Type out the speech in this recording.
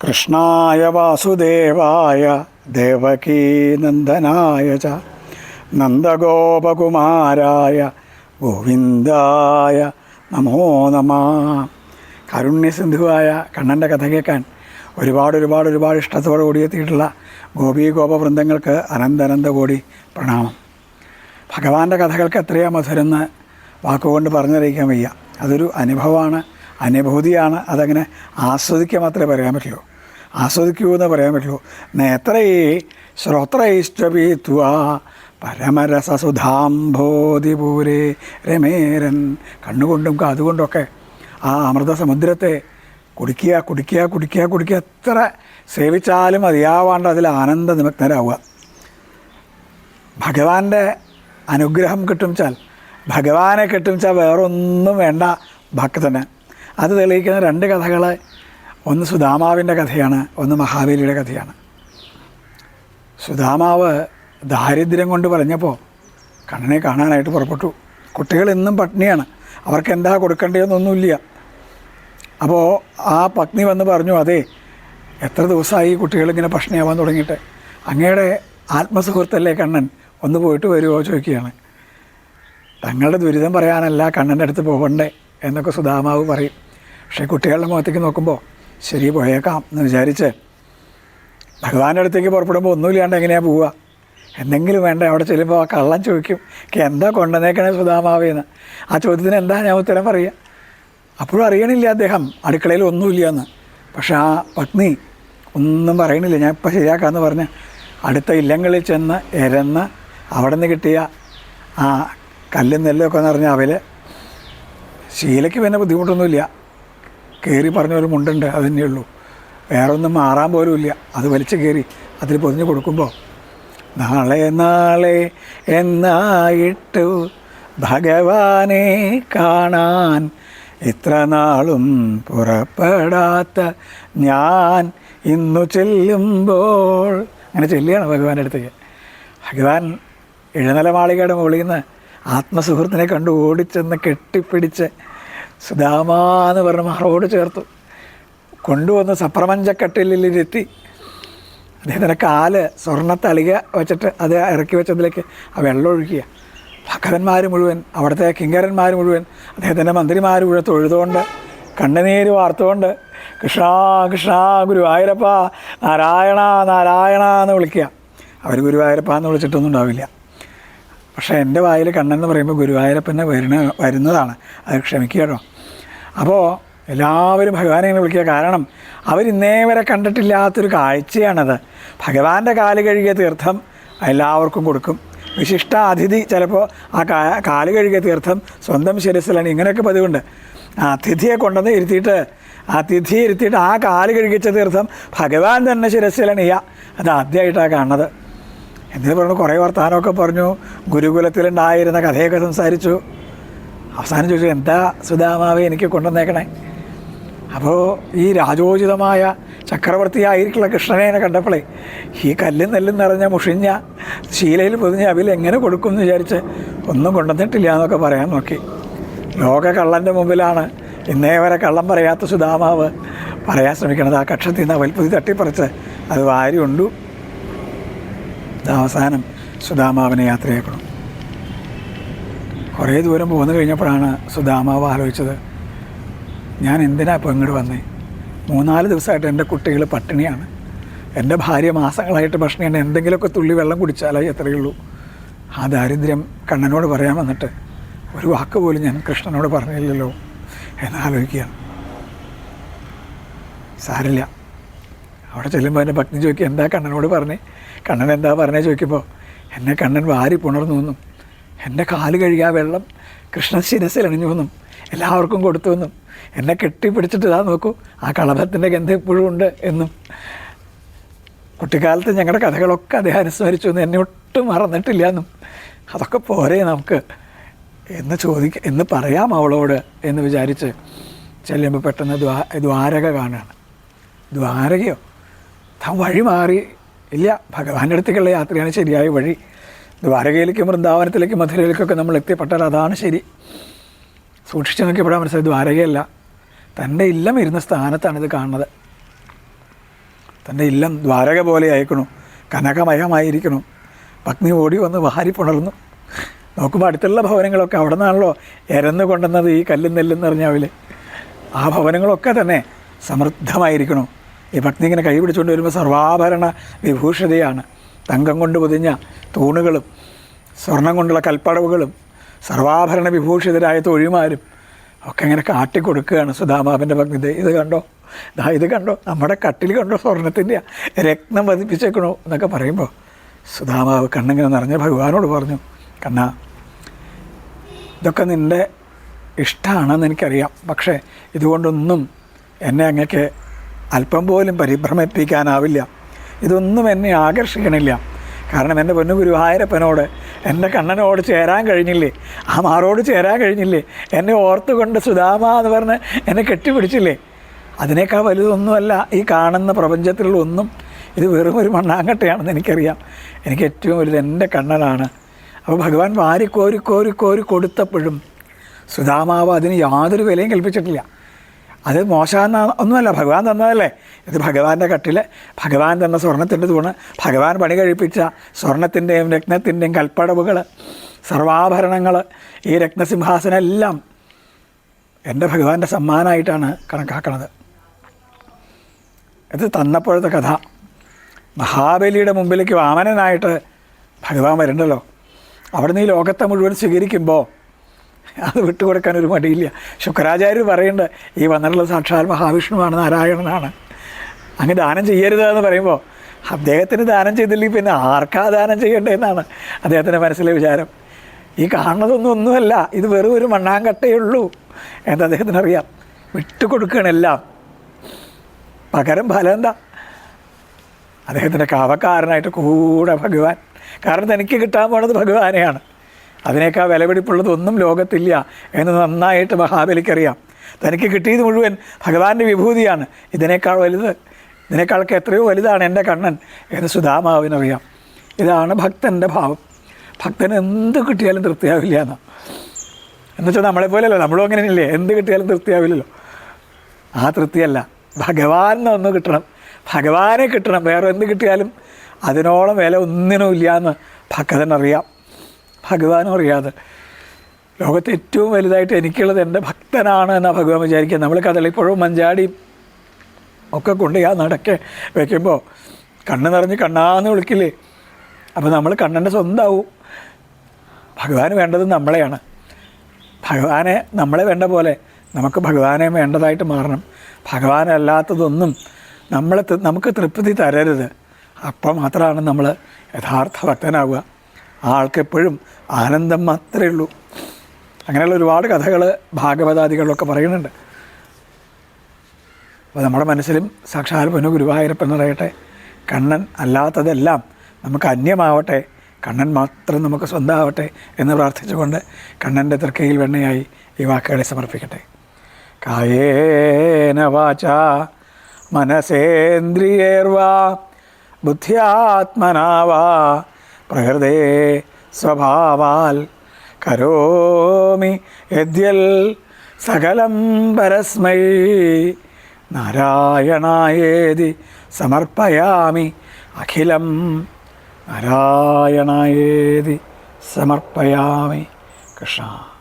കൃഷ്ണായ വാസുദേവായ ദേവകീനന്ദനായ ച നന്ദഗോപകുമാരായ ഗോവിന്ദായ നമോ നമ. കാരുണ്യസിന്ധുവായ കണ്ണന്റെ കഥ കേൾക്കാൻ ഒരുപാട് ഒരുപാട് ഒരുപാട് ഇഷ്ടത്തോടെ കൂടിയെത്തിയിട്ടുള്ള ഗോപി ഗോപവൃന്ദങ്ങൾക്ക് അനന്തനന്ദ കൂടി പ്രണാമം. ഭഗവാന്റെ കഥകൾക്ക് എത്രയാ മധുരെന്ന് വാക്കുകൊണ്ട് പറഞ്ഞറിയിക്കാൻ വയ്യ. അതൊരു അനുഭവമാണ്. അനുഭൂതിയാണ്. അതങ്ങനെ ആസ്വദിക്കാൻ മാത്രമേ പറയാൻ പറ്റുള്ളൂ. ആസ്വദിക്കൂ എന്ന് പറയാൻ പറ്റുള്ളൂ. നേത്രയേ ശ്രോത്രൈഷ്ടപീത്വ പരമരസസുധാംബോധിപൂരേ രമേരൻ. കണ്ണുകൊണ്ടും കാതുകൊണ്ടൊക്കെ ആ അമൃത സമുദ്രത്തെ കുടിക്കുക കുടിക്കുക കുടിക്കുക കുടിക്കുക. എത്ര സേവിച്ചാലും മതിയാവാണ്ട് അതിൽ ആനന്ദ നിമഗ്നരാവുക. ഭഗവാന്റെ അനുഗ്രഹം കിട്ടും വെച്ചാൽ ഭഗവാനെ കിട്ടും വെച്ചാൽ വേറൊന്നും വേണ്ട. ഭക്തന് അത് തെളിയിക്കുന്ന രണ്ട് കഥകൾ. ഒന്ന് സുധാമാവിന്റെ കഥയാണ് ഒന്ന് മഹാബലിയുടെ കഥയാണ്. സുധാമാവ് ദാരിദ്ര്യം കൊണ്ട് പറഞ്ഞപ്പോൾ കണ്ണനെ കാണാനായിട്ട് പുറപ്പെട്ടു. കുട്ടികൾ ഇന്നും പട്ടിണിയാണ് അവർക്ക് എന്താ കൊടുക്കേണ്ടതെന്നൊന്നുമില്ല. അപ്പോൾ ആ പത്നി വന്ന് പറഞ്ഞു അതെ എത്ര ദിവസമായി കുട്ടികളിങ്ങനെ ഭക്ഷണിയാവാൻ തുടങ്ങിയിട്ട്? അങ്ങയുടെ ആത്മസുഹൃത്തല്ലേ കണ്ണൻ? ഒന്ന് പോയിട്ട് വരുമോ ചോദിക്കുകയാണ്. തങ്ങളുടെ ദുരിതം പറയാനല്ല കണ്ണന്റെ അടുത്ത് പോകണ്ടേ എന്നൊക്കെ സുധാമാവ് പറയും. പക്ഷേ കുട്ടികളുടെ മുഖത്തേക്ക് നോക്കുമ്പോൾ ശരി പോയേക്കാം എന്ന് വിചാരിച്ച് ഭഗവാന്റെ അടുത്തേക്ക് പുറപ്പെടുമ്പോൾ ഒന്നുമില്ലാണ്ട് എങ്ങനെയാണ് പോവുക? എന്തെങ്കിലും വേണ്ട? അവിടെ ചെല്ലുമ്പോൾ ആ കള്ളൻ ചോദിക്കും. "എനിക്ക് എന്താ കൊണ്ടുവന്നേക്കണേ സുധാമാവേന്ന് ആ ചോദ്യത്തിന് എന്താ ഞാൻ ഉത്തരം പറയുക അപ്പോഴും അറിയണില്ല അദ്ദേഹം. അടുക്കളയിൽ ഒന്നുമില്ല എന്ന്. പക്ഷെ ആ പത്നി ഒന്നും പറയണില്ല. ഞാൻ ഇപ്പം ശരിയാക്കാമെന്ന് പറഞ്ഞ് അടുത്ത ഇല്ലങ്ങളിൽ ചെന്ന് എരന്ന് അവിടെ നിന്ന് കിട്ടിയ ആ കല്ലും നെല്ലൊക്കെ എന്ന് പറഞ്ഞാൽ അവൽ ശീലയ്ക്ക് പിന്നെ ബുദ്ധിമുട്ടൊന്നുമില്ല. കയറി പറഞ്ഞ ഒരു മുണ്ടുണ്ട് അത് തന്നെയുള്ളൂ വേറെ ഒന്നും മാറാൻ പോലും ഇല്ല. അത് വലിച്ചു കയറി അതിൽ പൊതിഞ്ഞ് കൊടുക്കുമ്പോൾ നാളെ നാളെ എന്നായിട്ടു ഭഗവാനെ കാണാൻ ഇത്ര നാളും പുറപ്പെടാത്ത ഞാൻ ഇന്നു ചെല്ലുമ്പോൾ അങ്ങനെ ചെല്ലുകയാണ് ഭഗവാന്റെ അടുത്തേക്ക്. ഭഗവാൻ എഴുന്നല മാളികയുടെ മുകളിൽ നിന്ന് ആത്മസുഹൃത്തിനെ കണ്ട് ഓടിച്ചെന്ന് കെട്ടിപ്പിടിച്ച് സുധാമാ എന്ന് പറഞ്ഞ് ചേർത്തു. കൊണ്ടുവന്ന് സപ്രപഞ്ചക്കട്ടിലിരുത്തി അദ്ദേഹത്തിന്റെ കാൽ സ്വർണത്തളിക വെച്ചിട്ട് അത് ഇറക്കി വെച്ചതിലേക്ക് ആ വെള്ളം ഒഴുകിയ. ഭക്തന്മാർ മുഴുവൻ അവിടുത്തെ കിങ്കരന്മാർ മുഴുവൻ അദ്ദേഹത്തിന്റെ മന്ത്രിമാർ മുഴുവൻ തൊഴുതുകൊണ്ട് കണ്ണുനീര് വാർത്തുകൊണ്ട് കൃഷ്ണ കൃഷ്ണ ഗുരുവായൂരപ്പ നാരായണ നാരായണ എന്ന് വിളിക്കുക. അവർ ഗുരുവായൂരപ്പ എന്ന് വിളിച്ചിട്ടൊന്നും ഉണ്ടാവില്ല. പക്ഷേ എന്റെ വായിൽ കണ്ണെന്ന് പറയുമ്പോൾ ഗുരുവായൂരപ്പനെ വരുന്ന വരുന്നതാണ്. അത് ക്ഷമിക്കുക അപ്പോൾ എല്ലാവരും ഭഗവാനെ ഇങ്ങനെ വിളിക്കുക. കാരണം അവരിന്നേ വരെ കണ്ടിട്ടില്ലാത്തൊരു കാഴ്ചയാണത്. ഭഗവാന്റെ കാൽ കഴുകിയ തീർത്ഥം എല്ലാവർക്കും കൊടുക്കും. വിശിഷ്ട അതിഥി ചിലപ്പോൾ ആ കാ കാൽ കഴുകിയ തീർത്ഥം സ്വന്തം ശിരസിലാണ്. ഇങ്ങനെയൊക്കെ പതിവുണ്ട്. ആ അതിഥിയെ കൊണ്ടുവന്ന് ഇരുത്തിയിട്ട് ആ തിഥി ഇരുത്തിയിട്ട് ആ കാൽ കഴുകിച്ച തീർത്ഥം ഭഗവാൻ തന്നെ ശിരസിലണിയ അത് ആദ്യമായിട്ടാണ് കാണുന്നത്. എന്നിട്ട് പറഞ്ഞു കുറേ വർത്തമാനമൊക്കെ പറഞ്ഞു. ഗുരുകുലത്തിലുണ്ടായിരുന്ന കഥയൊക്കെ സംസാരിച്ചു. അവസാനം ചോദിച്ചു എന്താ സുധാമാവെ എനിക്ക് കൊണ്ടുവന്നേക്കണേ? അപ്പോൾ ഈ രാജോചിതമായ ചക്രവർത്തിയായിരിക്കുള്ള കൃഷ്ണനെ കണ്ടപ്പോഴേ ഈ കല്ലും നെല്ലും നിറഞ്ഞ മുഷിഞ്ഞ ശീലയിൽ പൊതിഞ്ഞ അവിൽ എങ്ങനെ കൊടുക്കും എന്ന് വിചാരിച്ച് ഒന്നും കൊണ്ടുവന്നിട്ടില്ല എന്നൊക്കെ പറയാൻ നോക്കി. ലോക കള്ളന്റെ മുമ്പിലാണ് ഇന്നേ വരെ കള്ളം പറയാത്ത സുധാമാവ് പറയാൻ ശ്രമിക്കണത്. ആ കക്ഷത്തിൽ നിന്ന് അവൽപ്പുതി തട്ടിപ്പറിച്ച് അത് വാരി ഉണ്ടു അവസാനം സുധാമാവിനെ യാത്രയാക്കണം. കുറേ ദൂരം പോന്നു കഴിഞ്ഞപ്പോഴാണ് സുദാമാവ് ആലോചിച്ചത് ഞാൻ എന്തിനാ ഇപ്പോൾ ഇങ്ങോട്ട് വന്നേ? മൂന്നാൽ ദിവസമായിട്ട് എന്റെ കുട്ടികൾ പട്ടിണിയാണ്. എന്റെ ഭാര്യ മാസങ്ങളായിട്ട് ഭക്ഷണം എന്തെങ്കിലുമൊക്കെ തുള്ളി വെള്ളം കുടിച്ചാലേ അത്രയേ ഉള്ളൂ ആ ദാരിദ്ര്യം കണ്ണനോട് പറയാൻ വന്നിട്ട് ഒരു വാക്ക് പോലും ഞാൻ കൃഷ്ണനോട് പറഞ്ഞില്ലല്ലോ എന്നാലോചിക്കുകയാണ് സാരില്ല അവിടെ ചെല്ലുമ്പോൾ എന്റെ ഭക്തി ചോദിക്കുക എന്താ കണ്ണനോട് പറഞ്ഞേ? കണ്ണൻ എന്താ പറഞ്ഞേ ചോദിക്കുമ്പോൾ എന്നെ കണ്ണൻ വാരി പുണർന്നു എന്നും എന്റെ കാൽ കഴുകിയ വെള്ളം കൃഷ്ണ ശിരസിൽ അണിഞ്ഞു എന്നും എല്ലാവർക്കും കൊടുത്തു എന്നും എന്നെ കെട്ടിപ്പിടിച്ചിട്ട് ഇതാ നോക്കൂ ആ കളഭത്തിന്റെ ഗന്ധം ഇപ്പോഴും ഉണ്ട് എന്നും. കുട്ടിക്കാലത്ത് ഞങ്ങളുടെ കഥകളൊക്കെ അദ്ദേഹം അനുസ്മരിച്ചു എന്ന് എന്നെ ഒട്ടും മറന്നിട്ടില്ല എന്നും. അതൊക്കെ പോരെ നമുക്ക് എന്ന് ചോദിക്ക എന്ന് പറയാം അവളോട് എന്ന് വിചാരിച്ച് ചെല്ലുമ്പോൾ പെട്ടെന്ന് ദ്വാ ദ്വാരക കാണുകയാണ് ദ്വാരകയോ? താൻ വഴി മാറി. ഇല്ല ഭഗവാന്റെ അടുത്തേക്കുള്ള യാത്രയാണ് ശരിയായ വഴി. ദ്വാരകയിലേക്കും വൃന്ദാവനത്തിലേക്കും മധുരയിലേക്കൊക്കെ നമ്മൾ എത്തിപ്പെട്ടാൽ അതാണ് ശരി. സൂക്ഷിച്ച് നോക്കിയപ്പോഴാണ് മനസ്സിലായത് ദ്വാരകയല്ല തന്റെ ഇല്ലം ഇരുന്ന സ്ഥാനത്താണ് ഇത് കാണുന്നത്. തന്റെ ഇല്ലം ദ്വാരക പോലെ അയക്കണു കനകമയമായിരിക്കണു പത്നി ഓടി വന്ന് വാരി പുണർന്നു. നോക്കുമ്പോൾ അടുത്തുള്ള ഭവനങ്ങളൊക്കെ അവിടെ നിന്നാണല്ലോ എരന്ന് കൊണ്ടുവന്നത് ഈ കല്ലും നെല്ലും നിറഞ്ഞാവിൽ ആ ഭവനങ്ങളൊക്കെ തന്നെ സമൃദ്ധമായിരിക്കണു ഈ ഭക്തി ഇങ്ങനെ കൈ പിടിച്ചുകൊണ്ട് വരുമ്പോൾ സർവാഭരണ വിഭൂഷിതയാണ്. തങ്കം കൊണ്ട് പൊതിഞ്ഞ തൂണുകളും സ്വർണം കൊണ്ടുള്ള കൽപ്പടവുകളും സർവാഭരണ വിഭൂഷിതരായ തൊഴിമാരും ഒക്കെ ഇങ്ങനെ കാട്ടിക്കൊടുക്കുകയാണ് സുധാമാവിന്റെ ഭക്തി ഇത് കണ്ടോ? ദാ ഇത് കണ്ടോ? നമ്മുടെ കട്ടിൽ കണ്ടോ? സ്വർണത്തിന്റെ രക്തം പതിപ്പിച്ചേക്കണോ എന്നൊക്കെ പറയുമ്പോൾ സുധാമാവ് കണ്ണിങ്ങനെ നിറഞ്ഞ ഭഗവാനോട് പറഞ്ഞു കണ്ണ ഇതൊക്കെ നിന്റെ ഇഷ്ടമാണെന്ന് എനിക്കറിയാം. പക്ഷേ ഇതുകൊണ്ടൊന്നും എന്നെ അങ്ങക്ക് അല്പം പോലും പരിഭ്രമിപ്പിക്കാനാവില്ല. ഇതൊന്നും എന്നെ ആകർഷിക്കണില്ല. കാരണം എന്റെ പൊന്നു ഗുരുവായൂരപ്പനോട് എന്റെ കണ്ണനോട് ചേരാൻ കഴിഞ്ഞില്ലേ? ആ മാറോട് ചേരാൻ കഴിഞ്ഞില്ലേ? എന്നെ ഓർത്തുകൊണ്ട് സുധാമ എന്ന് പറഞ്ഞ് എന്നെ കെട്ടിപ്പിടിച്ചില്ലേ? അതിനേക്കാൾ വലുതൊന്നുമല്ല ഈ കാണുന്ന പ്രപഞ്ചത്തിലുള്ള ഒന്നും. ഇത് വെറും ഒരു മണ്ണാങ്കട്ടയാണെന്ന് എനിക്കറിയാം. എനിക്ക് ഏറ്റവും വലുത് എന്റെ കണ്ണനാണ്. അപ്പോൾ ഭഗവാൻ വാരി കോരി കോരി കോരി കൊടുത്തപ്പോഴും സുധാമാവ് അതിന് യാതൊരു വിലയും കൽപ്പിച്ചിട്ടില്ല. അത് മോശമെന്ന ഒന്നുമല്ല ഭഗവാൻ തന്നതല്ലേ. ഇത് ഭഗവാന്റെ കട്ടിൽ ഭഗവാൻ തന്ന സ്വർണത്തിന്റെ തൂണ് ഭഗവാൻ പണി കഴിപ്പിച്ച സ്വർണത്തിന്റെയും രത്നത്തിന്റെയും കൽപ്പടവുകൾ സർവാഭരണങ്ങൾ ഈ രത്നസിംഹാസനം എല്ലാം എന്റെ ഭഗവാന്റെ സമ്മാനമായിട്ടാണ് കണക്കാക്കണത്. ഇത് തന്നപ്പോഴത്തെ കഥ. മഹാബലിയുടെ മുമ്പിലേക്ക് വാമനനായിട്ട് ഭഗവാൻ വരണ്ടല്ലോ. അവിടുന്ന് ഈ ലോകത്തെ മുഴുവൻ സ്വീകരിക്കുമ്പോൾ അത് വിട്ടുകൊടുക്കാൻ ഒരു മടിയില്ല. ശുക്രാചാര്യർ പറയേണ്ട ഈ വന്നിട്ടുള്ള സാക്ഷാൽ മഹാവിഷ്ണുവാണ് നാരായണനാണ്. അങ്ങ് ദാനം ചെയ്യരുത് എന്ന് പറയുമ്പോൾ അദ്ദേഹത്തിന് ദാനം ചെയ്തില്ലെങ്കിൽ പിന്നെ ആർക്കാ ദാനം ചെയ്യേണ്ടതെന്നാണ് അദ്ദേഹത്തിന്റെ മനസ്സിലെ വിചാരം. ഈ കാണുന്നതൊന്നും ഒന്നുമല്ല ഇത് വെറും ഒരു മണ്ണാങ്കട്ടയേ ഉള്ളൂ എന്ന് അദ്ദേഹത്തിന് അറിയാം വിട്ടുകൊടുക്കുകയാണ് എല്ലാം. പകരം ഫലം എന്താ? അദ്ദേഹത്തിന്റെ കാവക്കാരനായിട്ട് കൂടെ ഭഗവാൻ. കാരണം തനിക്ക് കിട്ടാൻ പോണത് ഭഗവാനെയാണ്. അതിനേക്കാൾ വിലപിടിപ്പുള്ളതൊന്നും ലോകത്തില്ല എന്ന് നന്നായിട്ട് മഹാബലിക്കറിയാം തനിക്ക് കിട്ടിയത് മുഴുവൻ ഭഗവാന്റെ വിഭൂതിയാണ്. ഇതിനേക്കാൾ വലുത് ഇതിനേക്കാൾക്ക് എത്രയോ വലുതാണ് എന്റെ കണ്ണൻ എന്ന് സുധാമാവിനറിയാം. ഇതാണ് ഭക്തന്റെ ഭാവം. ഭക്തന് എന്ത് കിട്ടിയാലും തൃപ്തിയാവില്ല എന്ന്. എന്നുവെച്ചാൽ നമ്മളെപ്പോലെയല്ല നമ്മളും അങ്ങനെയല്ലേ? എന്ത് കിട്ടിയാലും തൃപ്തിയാവില്ലല്ലോ. ആ തൃപ്തിയല്ല. ഭഗവാൻ ഒന്ന് കിട്ടണം. ഭഗവാനെ കിട്ടണം. വേറെ എന്ത് കിട്ടിയാലും അതിനോളം വില ഒന്നിനും ഇല്ല എന്ന് ഭക്തനറിയാം. ഭഗവാനും അറിയാതെ. ലോകത്ത് ഏറ്റവും വലുതായിട്ട് എനിക്കുള്ളത് എന്റെ ഭക്തനാണ് എന്നാണ് ഭഗവാൻ വിചാരിക്കുക. നമ്മൾ കദളിപ്പഴവും മഞ്ചാടിയും ഒക്കെ കൊണ്ട് ആ നടക്കെ വയ്ക്കുമ്പോൾ കണ്ണ് നിറഞ്ഞ് കണ്ണാന്ന് വിളിക്കില്ലേ? അപ്പോൾ നമ്മൾ കണ്ണന്റെ സ്വന്തമാവും ഭഗവാൻ വേണ്ടത് നമ്മളെയാണ്. ഭഗവാനെ നമ്മളെ വേണ്ട പോലെ നമുക്ക് ഭഗവാനെ വേണ്ടതായിട്ട് മാറണം. ഭഗവാനല്ലാത്തതൊന്നും നമ്മളെ നമുക്ക് തൃപ്തി തരരുത്. അപ്പം മാത്രമാണ് നമ്മൾ യഥാർത്ഥ ഭക്തനാവുക. ആൾക്ക് എപ്പോഴും ആനന്ദം മാത്രമേ ഉള്ളൂ. അങ്ങനെയുള്ള ഒരുപാട് കഥകൾ ഭാഗവതാദികളിലൊക്കെ പറയുന്നുണ്ട്. അപ്പോൾ നമ്മുടെ മനസ്സിലും സാക്ഷാൽ പൊന്നു ഗുരുവായൂരപ്പൻ നിറയട്ടെ കണ്ണൻ അല്ലാത്തതെല്ലാം നമുക്ക് അന്യമാവട്ടെ കണ്ണൻ മാത്രം നമുക്ക് സ്വന്തമാവട്ടെ എന്ന് പ്രാർത്ഥിച്ചുകൊണ്ട് കണ്ണന്റെ തൃക്കയിൽ വെണ്ണയായി ഈ വാക്കുകളെ സമർപ്പിക്കട്ടെ. കായേന വാച മനസേന്ദ്രിയേർവാ ബുദ്ധ്യാത്മനാവാ പ്രകൃതേ സ്വഭാവാൽ കരോമി യദ്യൽ സകലം പരസ്മൈ. നാരായണായേതി സമർപ്പയാമി അഖിലം. നാരായണായേതി സമർപ്പയാമി. കൃഷ്ണ.